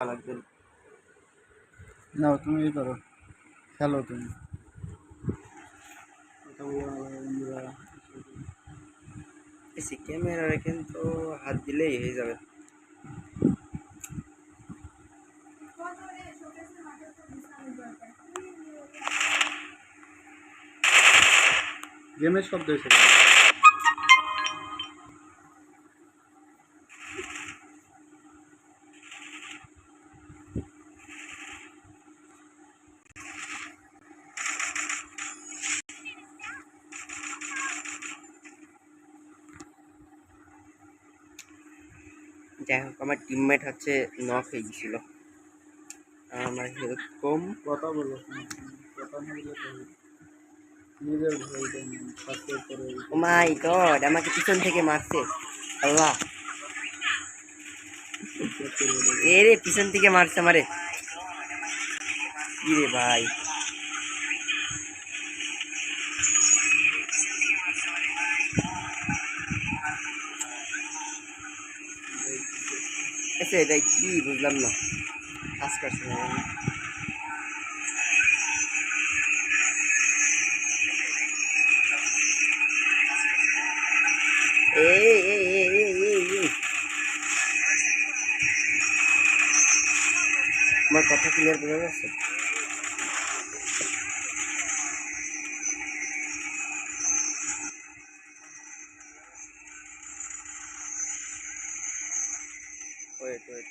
লাগবে। নাও তুমি ই করো। খেলো তুমি। এসি ক্যামেরারে কিন্তু হাত দিলেই হয়ে যাবে। গেমের শব্দ এসে যাই হোক আমার টিমমেট হচ্ছে নক হয়ে গেছিল আমার হেলথ কম কথা বলো মাই গড আমাকে পিছন থেকে মারছে। আল্লাহ। এ রে পিছন থেকে মারছে আমারে। কি রে ভাই। আচ্ছা এটাই কি বুঝলাম না। কাজ করছে আমার কথা ক্লিয়ার বোঝা যাচ্ছে? ওয়েট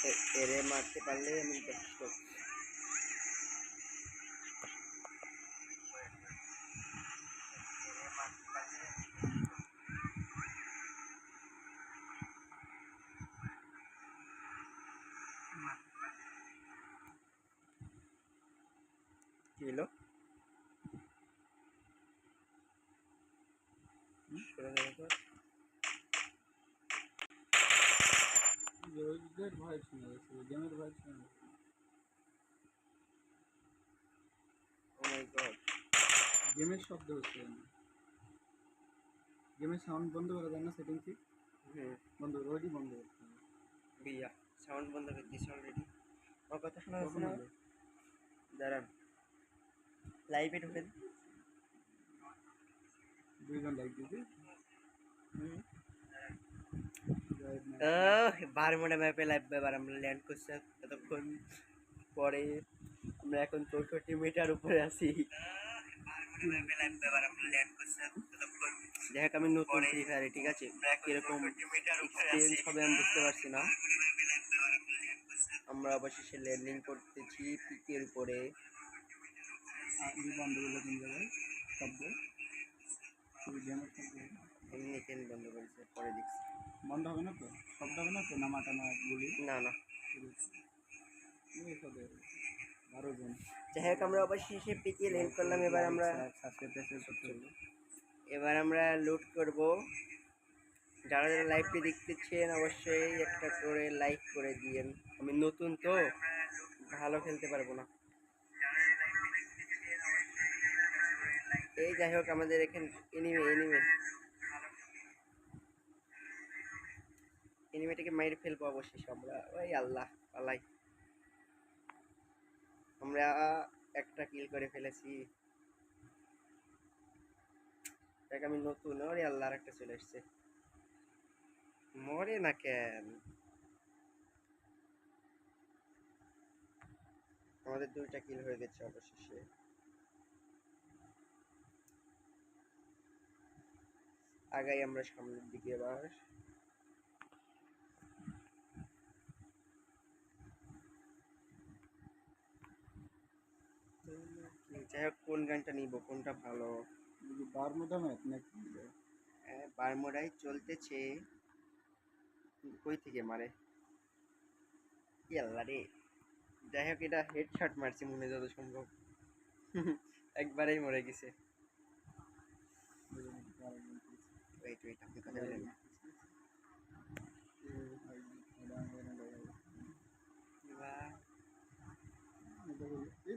ওয়েট এরে মারতে পারলে আমি যথেষ্ট কি হলো সরে যাবে তো। রোজদের ভয় শুনে গেছে গেমের ভয় শুনে god. গেমের শব্দ হচ্ছে গেমের সাউন্ড বন্ধ করে দেয় না সেটিং ঠিক? বন্ধ রোজই বন্ধ করতে হবে। বিয়া সাউন্ড বন্ধ করে দিয়েছি অলরেডি আমার কথা শোনা যাচ্ছে না? দাঁড়ান। লাইভে ঢুকেন দুইজন লাইক দিবি? হুম. বারমোডা ম্যাপে লাইভ এবার আমরা ল্যান্ড করছি। এতক্ষণ পরে আমরা এখন চৌষট্টি মিটার উপরে আছি। দেখ আমি নতুন ফ্রি ফায়ারে ঠিক আছে? কীরকম এক্সপিরিয়েন্স হবে আমি বুঝতে পারছি না। আমরা অবশেষে ল্যান্ডিং করতেছি পিকের উপরে। আর এই বন্ধ করলে কোন জায়গায়? শব্দ। এমনি কেন বন্ধ করেছে? পরে দেখছি। বন্ধ হবে না তো? শব্দ হবে না তো? নামা টানা গুলি? না না। বারো জন। যাই হোক আমরা অবশেষে পিকে ল্যান্ড করলাম। এবার আমরা এবার আমরা লুট করব। যারা যারা লাইভটি দেখতেছেন অবশ্যই একটা করে লাইক করে দিয়েন। আমি নতুন তো ভালো খেলতে পারব না। এই যাই হোক আমাদের এখানে এনিমে এনিমে এনিমেটাকে মাইরে ফেলব অবশ্যই আমরা। ওই আল্লাহ, পালাই। আমরা একটা কিল করে ফেলেছি। দেখ আমি নতুন, ওরে আল্লাহ আর একটা চলে এসছে। মরে না কেন? আমাদের দুইটা কিল হয়ে গেছে অবশেষে। আগাই আমরা সামনের দিকে এবার। যাই হোক কোন গানটা নিব কোনটা ভালো? বারমুদা ম্যাচ নাকি হ্যাঁ, বারমোড়াই চলতেছে। কই থেকে মারে? আল্লাহ রে। যাই হোক এটা হেডশট মারছি মনে যত সম্ভব। একবারেই মরে গেছে। ওয়েট ওয়েট আপনি কথা বলেন না এবার এই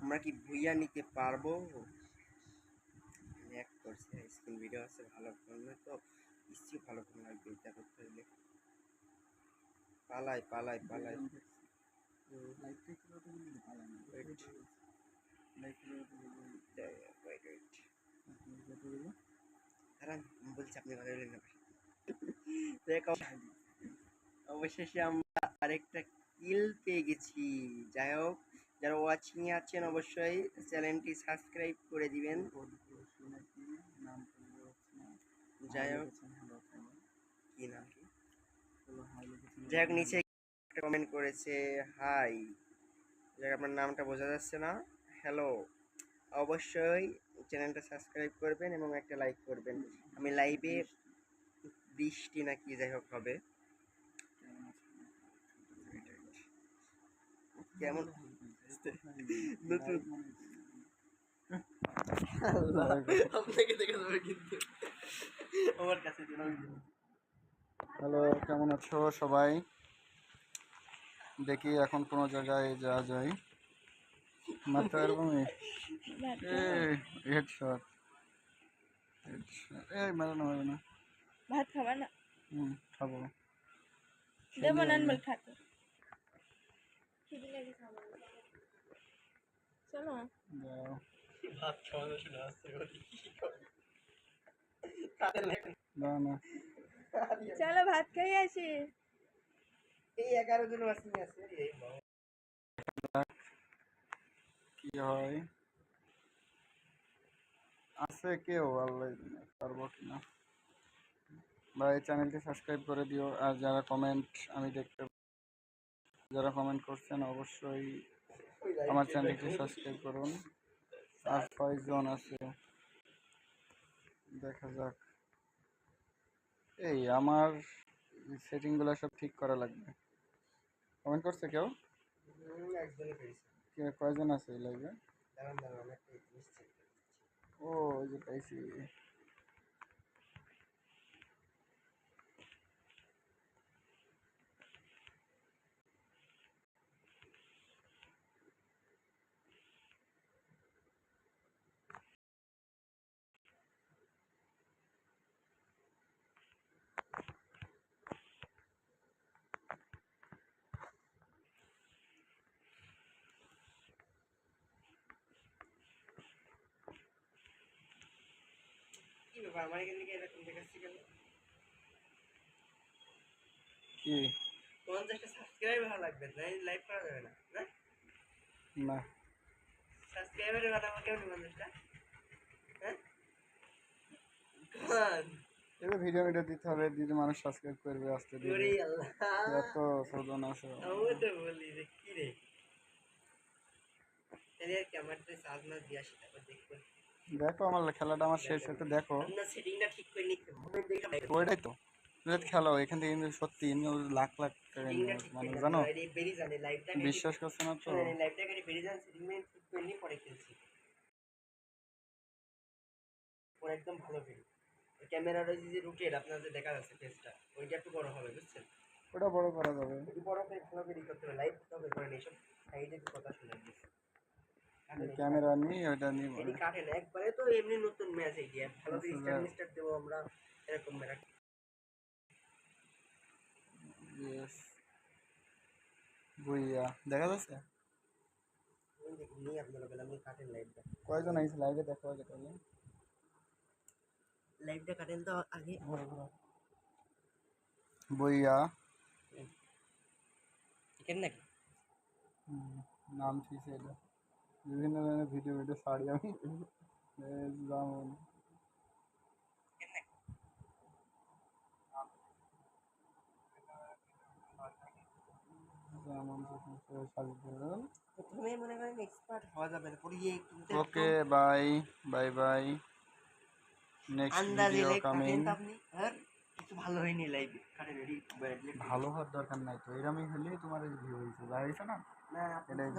আমরা কি ভুইয়া নিতে পারব? এক করছে স্ক্রিন ভিডিও আছে, ভালো ফোন তো। ইসি ভালো ফোন লাগবে এটা করতে হলে পালাই পালাই পালাই। করে না করে বলছি আপনি কথা বলেন না অবশেষে আমরা আরেকটা কিল পেয়ে গেছি। যাই হোক যারা ওয়াচিং এ আছেন অবশ্যই চ্যানেলটি সাবস্ক্রাইব করে দিবেন। যাই হোক কি নাম? কি যাই হোক নিচে একটা কমেন্ট করেছে হাই যাই আপনার নামটা বোঝা যাচ্ছে না। হ্যালো অবশ্যই চ্যানেলটা সাবস্ক্রাইব করবেন এবং একটা লাইক করবেন। আমি লাইভে বৃষ্টি না কি যাই হোক হবে। কেমন? নতুন আপনাকে দেখে দেবে কিন্তু। আমার কাছে দিন আমি দিন। হ্যালো কেমন আছো সবাই? দেখি এখন কোনো জায়গায় যাওয়া যায়। মাত্র এরকমই হেডশট। হেডশট। এই মেলানো হবে না। ভাত খাবা না? হুম খাব। দেবো খাতে খিদে লেগে খাব। না চলো ভাত খাই আসি। এই এগারো জন আছে। কি হয়? আছে কেউ আল্লাহ পারব কিনা? ভাই চ্যানেলটি সাবস্ক্রাইব করে দিও। আর যারা কমেন্ট আমি দেখতে যারা কমেন্ট করছেন অবশ্যই আমার চ্যানেলটি সাবস্ক্রাইব করুন। আর ছয়জন আছে। দেখা যাক। এই আমার সেটিংগুলো সব ঠিক করা লাগবে। কমেন্ট করছে কেউ? কয়জন আছে লাইভে। ও ওই যে পাইছি। ব্যাপার? আমার এখান থেকে এরকম দেখাচ্ছে কেন? কি? পঞ্চাশটা সাবস্ক্রাইবার লাগবে তাই লাইভ করা যাবে না না? না। সাবস্ক্রাইবারের কথা আমার কেমন পঞ্চাশটা হ্যাঁ? এবার ভিডিও ভিডিও দিতে হবে দিদি মানুষ সাবস্ক্রাইব করবে আসতে দিবে এত সজন আছে। আমি তো বলি রে কি রে? তাহলে চার্জ না দিয়ে আসি তারপর দেখব। দেখো আমার খেলাটা আমার শেষ হতে দেখো। ওইটাই তো। খেলো এখান থেকে কিন্তু সত্যি লাখ লাখ মানে জানো? বিশ্বাস করছ না তো? নিয়ে ওর একদম ভালো ভিডিও ক্যামেরার ওই যে রুটের আপনার যে দেখা যাচ্ছে ফেসটা ওইটা একটু বড় হবে বুঝছেন? ওটা বড় করা যাবে। বড় করে ভালো করে করতে হবে লাইভ হবে করে সব সাইডে কথা শুনে দিচ্ছে ক্যামেরা নিয়ে ওইটা নিয়ে এটি কাটে না একবারে তো এমনি নতুন ম্যাচ এই দিয়ে ভালো করে স্টার মিস্টার দেবো আমরা এরকম মেরা ইয়েস বুইয়া দেখা যাচ্ছে? ওই দেখুন নিয়ে আপনারা বলে আপনি কাটেন লাইভটা কয়জন আইছে? লাইভে দেখা হয়ে গেছে লাইভটা কাটেন তো আগে। বইয়া। কেন নাকি? হুম, নাম ঠিক এটা। বিভিন্ন ধরনের ভিডিও ভিডিও ছাড়ি আমি। যেমন মনে okay bye bye bye next video coming কিছু ভালো হয়নি লাইভ ভালো হওয়ার দরকার নাই তো এরমই হলেই তোমার ভিউ হয়েছে। যা হয়েছে না না এটাই